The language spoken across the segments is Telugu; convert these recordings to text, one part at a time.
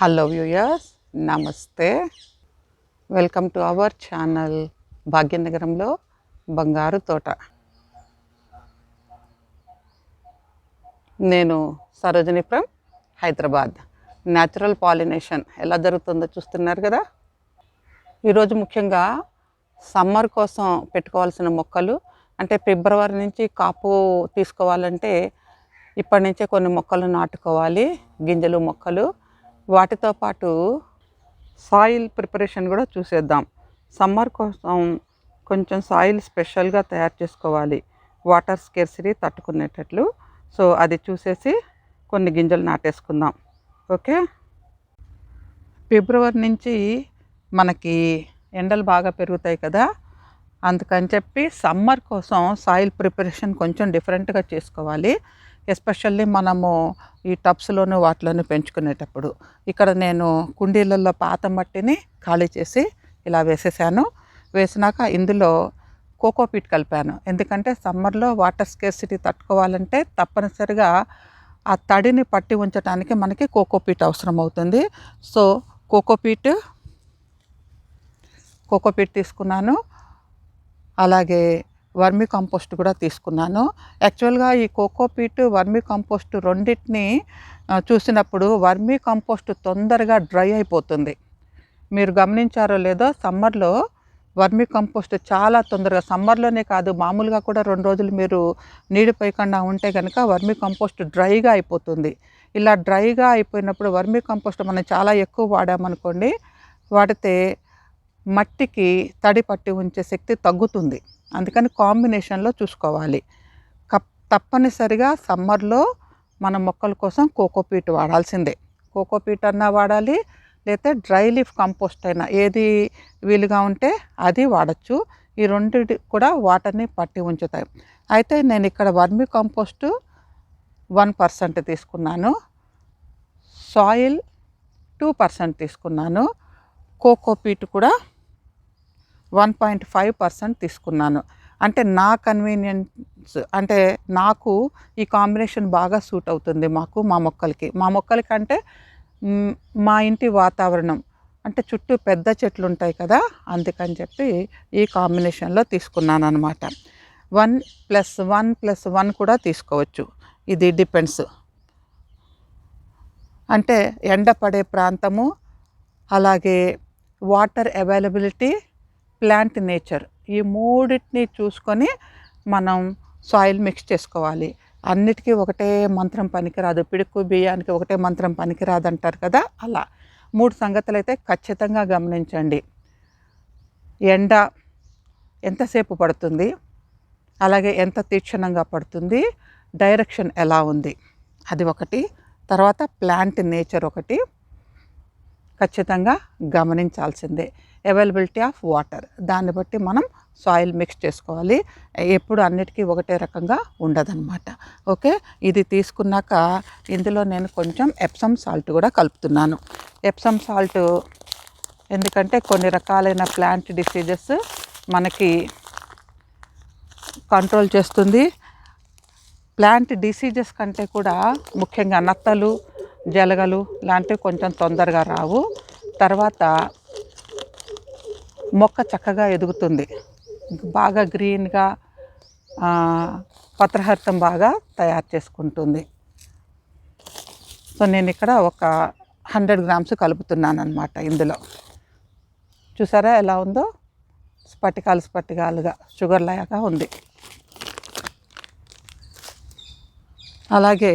హలో వ్యూయర్స్ నమస్తే వెల్కమ్ టు అవర్ ఛానల్ భాగ్యనగరంలో బంగారు తోట నేను Sarojini from Hyderabad natural pollination ఎలా జరుగుతుందో చూస్తున్నారు కదా? ఈరోజు ముఖ్యంగా సమ్మర్ కోసం పెట్టుకోవాల్సిన మొక్కలు అంటే ఫిబ్రవరి నుంచి కాపు తీసుకోవాలంటే ఇప్పటి నుంచే కొన్ని మొక్కలు నాటుకోవాలి. గింజలు మొక్కలు. వాటితో పాటు సాయిల్ ప్రిపరేషన్ కూడా చూసేద్దాం. సమ్మర్ కోసం కొంచెం సాయిల్ స్పెషల్గా తయారు చేసుకోవాలి. Water scarcity తట్టుకునేటట్లు. సో అది చూసేసి కొన్ని గింజలు నాటేసుకుందాం. ఓకే? ఫిబ్రవరి నుంచి మనకి ఎండలు బాగా పెరుగుతాయి కదా. అందుకని చెప్పి సమ్మర్ కోసం సాయిల్ ప్రిపరేషన్ కొంచెం డిఫరెంట్గా చేసుకోవాలి. ఎస్పెషల్లీ మనము ఈ టబ్స్లోను వాటిలోనూ పెంచుకునేటప్పుడు ఇక్కడ నేను కుండీలలో పాత మట్టిని ఖాళీ చేసి ఇలా వేసేసాను. వేసినాక ఇందులో కోకోపీట్ కలిపాను. ఎందుకంటే సమ్మర్లో వాటర్ స్కేర్సిటీ తట్టుకోవాలంటే తప్పనిసరిగా ఆ తడిని పట్టి ఉంచడానికి మనకి కోకోపీట్ అవసరం అవుతుంది సో కోకోపీట్ కోకోపీట్ తీసుకున్నాను. అలాగే వర్మి కంపోస్ట్ కూడా తీసుకున్నాను. యాక్చువల్గా ఈ కోకోపీట్ వర్మి కంపోస్ట్ రెండింటిని చూసినప్పుడు వర్మి కంపోస్ట్ తొందరగా డ్రై అయిపోతుంది. మీరు గమనించారో లేదో సమ్మర్లో వర్మి కంపోస్ట్ చాలా తొందరగా సమ్మర్లోనే కాదు మామూలుగా కూడా రెండు రోజులు మీరు నీడి పోయకుండా ఉంటే కనుక వర్మి కంపోస్ట్ డ్రైగా అయిపోతుంది. ఇలా డ్రైగా అయిపోయినప్పుడు వర్మి కంపోస్ట్ మనం చాలా ఎక్కువ వాడామనుకోండి వాడితే మట్టికి తడి పట్టి ఉంచే శక్తి తగ్గుతుంది. అందుకని కాంబినేషన్లో చూసుకోవాలి. కప్ తప్పనిసరిగా సమ్మర్లో మన మొక్కల కోసం కోకోపీట్ వాడాల్సిందే. కోకోపీట్ అన్నా వాడాలి లేకపోతే డ్రై లీఫ్ కంపోస్ట్ అయినా ఏది వీలుగా ఉంటే అది వాడచ్చు. ఈ రెండు కూడా వాటర్ని పట్టి ఉంచుతాయి. అయితే నేను ఇక్కడ వర్మి కంపోస్ట్ వన్ పర్సెంట్ తీసుకున్నాను. సాయిల్ టూ పర్సెంట్ తీసుకున్నాను. కోకోపీట్ కూడా వన్ పాయింట్ ఫైవ్ పర్సెంట్ తీసుకున్నాను. అంటే నా కన్వీనియన్స్ అంటే నాకు ఈ కాంబినేషన్ బాగా సూట్ అవుతుంది మాకు మా మొక్కలకి. మా మొక్కలకి అంటే మా ఇంటి వాతావరణం అంటే చుట్టూ పెద్ద చెట్లు ఉంటాయి కదా అందుకని చెప్పి ఈ కాంబినేషన్లో తీసుకున్నాను అనమాట one plus one plus one కూడా తీసుకోవచ్చు. ఇది డిపెండ్స్. అంటే ఎండ పడే ప్రాంతము అలాగే వాటర్ అవైలబిలిటీ ప్లాంట్ నేచర్ ఈ మూడింటిని చూసుకొని మనం సాయిల్ మిక్స్ చేసుకోవాలి. అన్నిటికీ ఒకటే మంత్రం పనికిరాదు. పిడుకు బియ్యానికి ఒకటే మంత్రం పనికిరాదు అంటారు కదా అలా. మూడు సంగతులు అయితే ఖచ్చితంగా గమనించండి. ఎండ ఎంతసేపు పడుతుంది? అలాగే ఎంత తీక్షణంగా పడుతుంది? డైరెక్షన్ ఎలా ఉంది? అది ఒకటి. తర్వాత ప్లాంట్ నేచర్ ఒకటి. ఖచ్చితంగా గమనించాల్సిందే. అవైలబిలిటీ ఆఫ్ వాటర్ దాన్ని బట్టి మనం సాయిల్ మిక్స్ చేసుకోవాలి. ఎప్పుడు అన్నిటికీ ఒకటే రకంగా ఉండదన్నమాట. ఓకే? ఇది తీసుకున్నాక ఇందులో నేను కొంచెం ఎప్సమ్ సాల్ట్ కూడా కలుపుతున్నాను. ఎప్సమ్ సాల్ట్ ఎందుకంటే కొన్ని రకాలైన ప్లాంట్ డిసీజెస్ మనకి కంట్రోల్ చేస్తుంది. ప్లాంట్ డిసీజెస్ కంటే కూడా ముఖ్యంగా నత్తలు జలగలు లాంటివి కొంచెం తొందరగా రావు. తర్వాత మొక్క చక్కగా ఎదుగుతుంది. బాగా గ్రీన్గా పత్రహర్తం బాగా తయారు చేసుకుంటుంది. సో నేను ఇక్కడ ఒక హండ్రెడ్ గ్రామ్స్ కలుపుతున్నాను అనమాట ఇందులో. చూసారా ఎలా ఉందో? స్పటికాలు స్పటికాలుగా షుగర్ లాగా ఉంది. అలాగే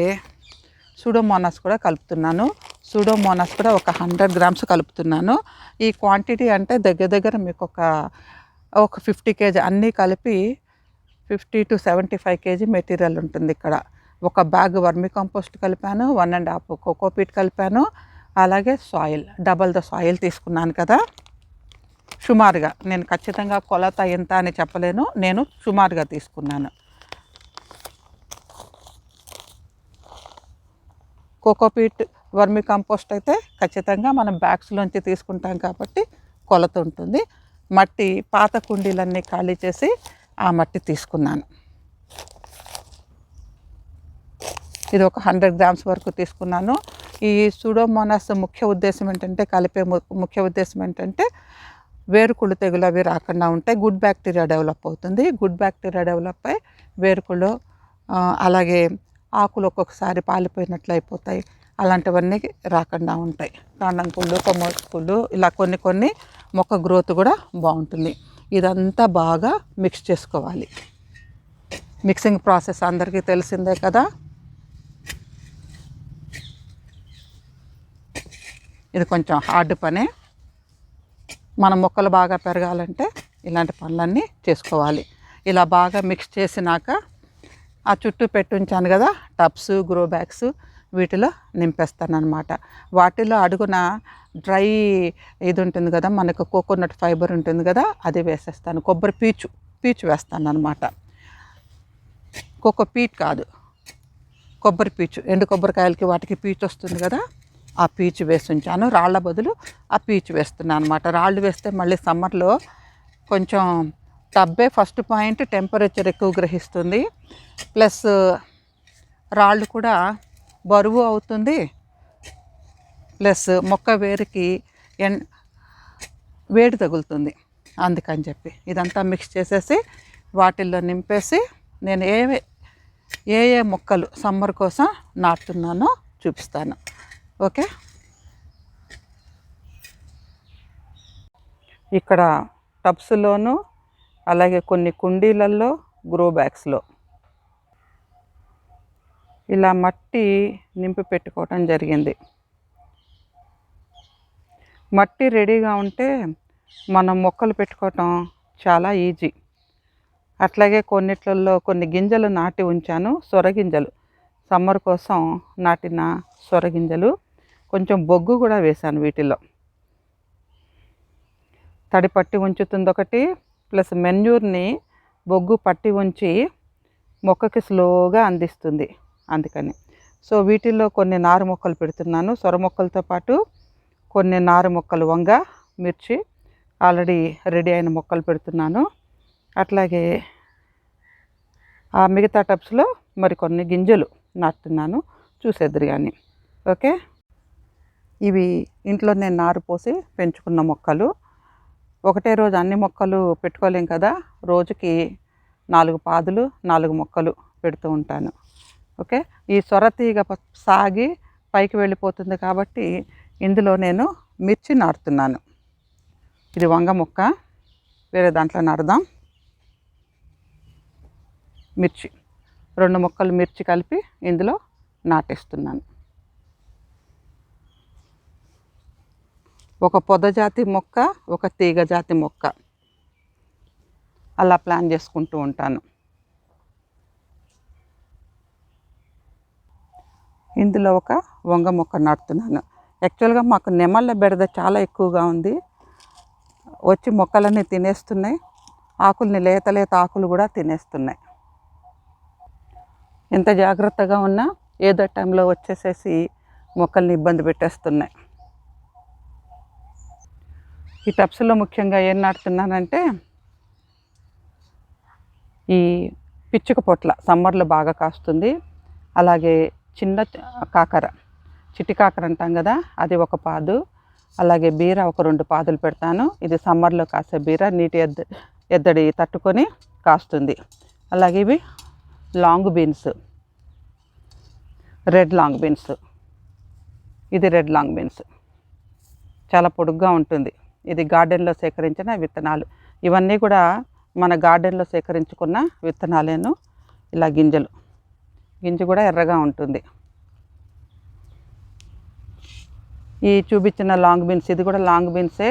సూడోమోనాస్ కూడా కలుపుతున్నాను. సూడోమోనాస్ కూడా ఒక హండ్రెడ్ గ్రామ్స్ కలుపుతున్నాను. ఈ క్వాంటిటీ అంటే దగ్గర దగ్గర మీకు ఒక ఒక ఫిఫ్టీ కేజీ అన్నీ కలిపి fifty to seventy five KG material ఉంటుంది ఇక్కడ. ఒక బ్యాగ్ వర్మి కంపోస్ట్ కలిపాను వన్ అండ్ హాఫ్ కోకోపీట్ కలిపాను అలాగే సాయిల్ డబల్ ద సాయిల్ తీసుకున్నాను కదా. సుమారుగా నేను ఖచ్చితంగా కొలత ఎంత అని చెప్పలేను నేను సుమారుగా తీసుకున్నాను. కోకోపీట్ వర్మి కంపోస్ట్ అయితే ఖచ్చితంగా మనం బ్యాగ్స్లోంచి తీసుకుంటాం కాబట్టి కొలత ఉంటుంది. మట్టి పాత కుండీలన్నీ ఖాళీ చేసి ఆ మట్టి తీసుకున్నాను. ఇది ఒక హండ్రెడ్ గ్రామ్స్ వరకు తీసుకున్నాను. ఈ సూడోమోనాస్ ముఖ్య ఉద్దేశం ఏంటంటే కలిపే ము- ముఖ్య ఉద్దేశం ఏంటంటే వేరుకుళ్ళు తెగులు అవి రాకుండా ఉంటాయి. గుడ్ బ్యాక్టీరియా డెవలప్ అవుతుంది. గుడ్ బ్యాక్టీరియా డెవలప్ అయి వేరుకుళ్ళు అలాగే ఆకులు ఒక్కొక్కసారి పాలిపోయినట్లు అయిపోతాయి. అలాంటివన్నీ రాకుండా ఉంటాయి. కాండం కుళ్ళు కొమ్మ కుళ్ళు ఇలా కొన్ని కొన్ని మొక్క గ్రోత్ కూడా బాగుంటుంది. ఇదంతా బాగా మిక్స్ చేసుకోవాలి. మిక్సింగ్ ప్రాసెస్ అందరికీ తెలిసిందే కదా? ఇది కొంచెం హార్డ్ పనే. మన మొక్కలు బాగా పెరగాలంటే ఇలాంటి పనులన్నీ చేసుకోవాలి. ఇలా బాగా మిక్స్ చేసినాక ఆ చుట్టూ పెట్టుంచాను కదా టబ్స్ గ్రో బ్యాగ్స్ వీటిలో నింపేస్తాను అనమాట వాటిలో అడుగున డ్రై ఇది ఉంటుంది కదా మనకు కోకోనట్ ఫైబర్ ఉంటుంది కదా అది వేసేస్తాను. కొబ్బరి పీచు పీచు వేస్తాను అనమాట కోకో పీట్ కాదు కొబ్బరి పీచు. ఎండు కొబ్బరికాయలకి వాటికి పీచు వస్తుంది కదా ఆ పీచు వేసి ఉంచాను. రాళ్ళ బదులు ఆ పీచు వేస్తున్నాను అనమాట రాళ్ళు వేస్తే మళ్ళీ సమ్మర్లో కొంచెం టబ్బే ఫస్ట్ పాయింట్ టెంపరేచర్ ఎక్కువ గ్రహిస్తుంది. ప్లస్ రాళ్ళు కూడా బరువు అవుతుంది. ప్లస్ మొక్క వేరుకి ఎన్ వేడి తగులుతుంది. అందుకని చెప్పి ఇదంతా మిక్స్ చేసేసి వాటిల్లో నింపేసి నేను ఏ ఏ ఏ మొక్కలు సమ్మర్ కోసం నాటుతున్నానో చూపిస్తాను. ఓకే? ఇక్కడ టబ్స్లోనూ అలాగే కొన్ని కుండీలలో గ్రో బ్యాగ్స్లో ఇలా మట్టి నింపి పెట్టుకోవటం జరిగింది. మట్టి రెడీగా ఉంటే మనం మొక్కలు పెట్టుకోవటం చాలా ఈజీ అట్లాగే కొన్నిట్లలో కొన్ని గింజలు నాటి ఉంచాను సొరగింజలు సమ్మర్ కోసం నాటిన సొరగింజలు కొంచెం బొగ్గు కూడా వేశాను వీటిలో. తడి పట్టి ఉంచుతుంది ఒకటి ప్లస్ మెన్యూర్ని బొగ్గు పట్టి ఉంచి మొక్కకి స్లోగా అందిస్తుంది. అందుకని. సో వీటిల్లో కొన్ని నారు మొక్కలు పెడుతున్నాను. సొర మొక్కలతో పాటు కొన్ని నారు మొక్కలు వంగ మిర్చి ఆల్రెడీ రెడీ అయిన మొక్కలు పెడుతున్నాను. అట్లాగే ఆ మిగతా టబ్స్లో మరికొన్ని గింజలు నాటుతున్నాను. చూసేద్దరు కానీ ఓకే? ఇవి ఇంట్లో నేను నారు పోసి పెంచుకున్న మొక్కలు. ఒకటే రోజు అన్ని మొక్కలు పెట్టుకోలేం కదా రోజుకి నాలుగు పాదులు నాలుగు మొక్కలు పెడుతూ ఉంటాను. ఓకే? ఈ సొర తీగ సాగి పైకి వెళ్ళిపోతుంది కాబట్టి ఇందులో నేను మిర్చి నాటుతున్నాను ఇది వంగ మొక్క. వేరే దాంట్లో నాటుదాం మిర్చి. రెండు మొక్కలు మిర్చి కలిపి ఇందులో నాటేస్తున్నాను. ఒక పొదజాతి మొక్క ఒక తీగ జాతి మొక్క. అలా ప్లాన్ చేసుకుంటూ ఉంటాను. ఇందులో ఒక వంగ మొక్క నాటుతున్నాను. యాక్చువల్గా మాకు నెమళ్ళ బెడద చాలా ఎక్కువగా ఉంది. వచ్చి మొక్కలన్నీ తినేస్తున్నాయి. ఆకుల్ని లేత లేత ఆకులు కూడా తినేస్తున్నాయి. ఎంత జాగ్రత్తగా ఉన్నా ఏదో టైంలో వచ్చేసేసి మొక్కల్ని ఇబ్బంది పెట్టేస్తున్నాయి. ఈ టబ్స్లో ముఖ్యంగా ఏం నాటుతున్నానంటే ఈ పిచ్చుక పొట్ల సమ్మర్లో బాగా కాస్తుంది. అలాగే చిన్న కాకర చిట్టి కాకర అంటాం కదా అది ఒక పాదు. అలాగే బీర ఒక రెండు పాదులు పెడతాను. ఇది సమ్మర్లో కాసే బీర నీటి ఎద్ద ఎద్దడి తట్టుకొని కాస్తుంది. అలాగే ఇవి long beans. Red long beans. ఇది రెడ్ లాంగ్ బీన్స్. చాలా పొడుగ్గా ఉంటుంది. ఇది గార్డెన్లో సేకరించిన విత్తనాలు. ఇవన్నీ కూడా మన గార్డెన్లో సేకరించుకున్న విత్తనాలేను. ఇలా గింజలు. గింజ కూడా ఎర్రగా ఉంటుంది. ఈ చూపించిన లాంగ్ బీన్స్ ఇది కూడా లాంగ్ బీన్సే.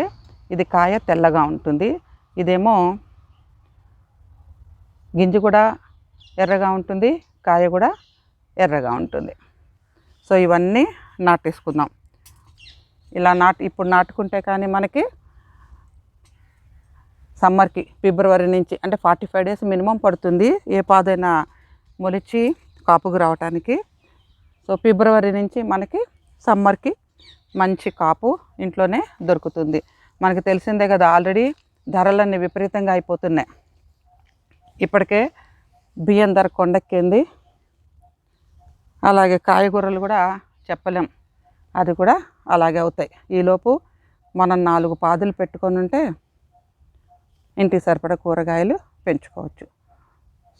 ఇది కాయ తెల్లగా ఉంటుంది. ఇదేమో గింజ కూడా ఎర్రగా ఉంటుంది కాయ కూడా ఎర్రగా ఉంటుంది. సో ఇవన్నీ నాటేసుకుందాం. ఇలా నాటు ఇప్పుడు నాటుకుంటే కానీ మనకి సమ్మర్కి ఫిబ్రవరి నుంచి అంటే ఫార్టీ ఫైవ్ డేస్ మినిమం పడుతుంది ఏ పాదైనా మొలిచి కాపుకు రావటానికి. సో ఫిబ్రవరి నుంచి మనకి సమ్మర్కి మంచి కాపు ఇంట్లోనే దొరుకుతుంది. మనకి తెలిసిందే కదా ఆల్రెడీ ధరలన్నీ విపరీతంగా అయిపోతున్నాయి. ఇప్పటికే బియ్యం ధర కొండక్కింది. అలాగే కాయగూరలు కూడా చెప్పలేం అది కూడా అలాగే అవుతాయి. ఈలోపు మనం నాలుగు పాదులు పెట్టుకొని ఉంటే ఇంటికి సరిపడా కూరగాయలు పెంచుకోవచ్చు.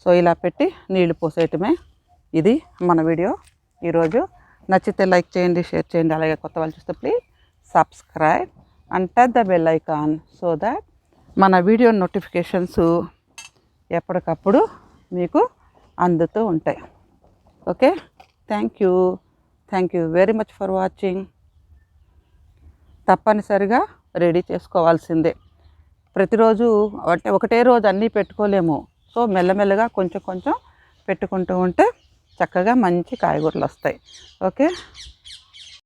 సో ఇలా పెట్టి నీళ్ళు పోసేయటమే ఇది మన వీడియో. ఈరోజు నచ్చితే లైక్ చేయండి షేర్ చేయండి అలాగే కొత్త వాళ్ళు చూస్తే please subscribe and touch the bell icon so that మన వీడియో నోటిఫికేషన్స్ ఎప్పటికప్పుడు మీకు అందుతూ ఉంటాయి. Okay? Thank you. Thank you very much for watching. తప్పనిసరిగా రెడీ చేసుకోవాల్సిందే. ప్రతిరోజు అంటే ఒకటే రోజు అన్నీ పెట్టుకోలేము. సో మెల్లమెల్లగా కొంచెం కొంచెం పెట్టుకుంటూ ఉంటే చక్కగా మంచి కాయగూరలు వస్తాయి. ఓకే?